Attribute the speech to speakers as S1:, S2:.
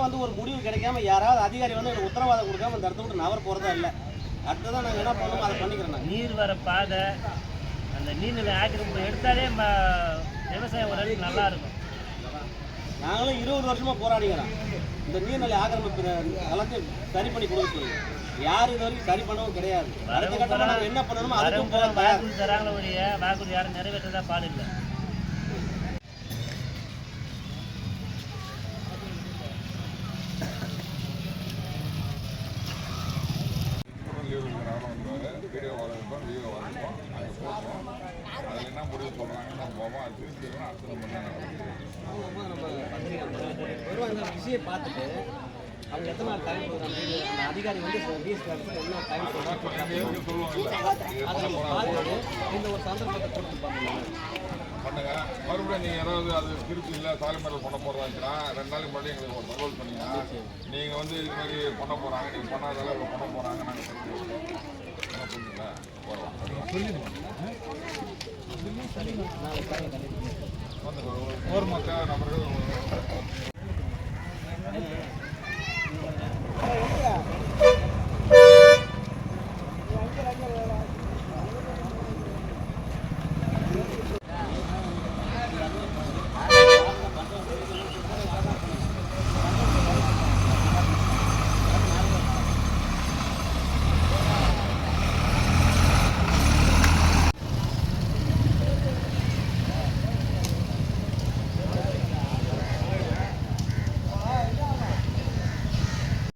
S1: முடிவு கிடைக்காம யாராவது அதிகாரி வந்து எனக்கு உத்தரவாதம் கொடுக்காம இந்த இடத்த விட்டு நகர் போகிறதா இல்லை. அடுத்ததான் நாங்கள் என்ன பண்ணணுமோ அதை பண்ணிக்கிறேன் நாங்கள்
S2: நீர் வர பாதை அந்த நீர்நிலை ஆக்கிரமிப்பு எடுத்தாலே விவசாயம் ஓரளவுக்கு நல்லா இருக்கும்.
S1: நாங்களும் இருபது வருஷமா போராடிக்கிறோம். இந்த நீர்நிலை ஆக்கிரமிப்பு எல்லாத்தையும் சரி பண்ணி கொடுக்க சொல்லி. யாரும் இது வரைக்கும் சரி பண்ணவும் கிடையாது. அடுத்த கட்டமாக என்ன பண்ணணுமோ அதுக்கும் போக
S2: வாக்குறுதி தராங்களே வாக்குறுதி யாரும் நிறைவேற்றதா பாடு இல்லை.
S3: இருக்கிறாங்க வீடியோ வளர்ப்போம் வீடியோ வளர்ப்போம் அங்கே போடுவோம் அதில் என்ன முடிவு சொல்கிறாங்கன்னு நம்ம போவோம் அது திருச்சிக்கணும் அடுத்த நம்ம என்ன
S1: விஷயம் பார்த்துட்டு அவங்க எத்தனை நாள் டைம் கொடுக்குறாங்க அதிகாரி வந்து என்ன டைம் இந்த ஒரு சந்தர்ப்பத்தை கொடுத்து பாருங்க
S3: பண்ணுங்க மறுபடியும் நீங்கள் யாராவது அது திருச்சி இல்லை சாலைமேடல் பண்ண போகிறதாச்சுன்னா ரெண்டு நாளைக்கு முன்னாடி எங்களுக்கு ஒரு தகவல் பண்ணீங்கன்னா நீங்கள் வந்து இது மாதிரி பண்ண போகிறாங்க நீங்கள் பண்ணாதால பண்ண போகிறாங்க நாங்கள் போகிறோம் ஒரு மக்கள் நபர்கள்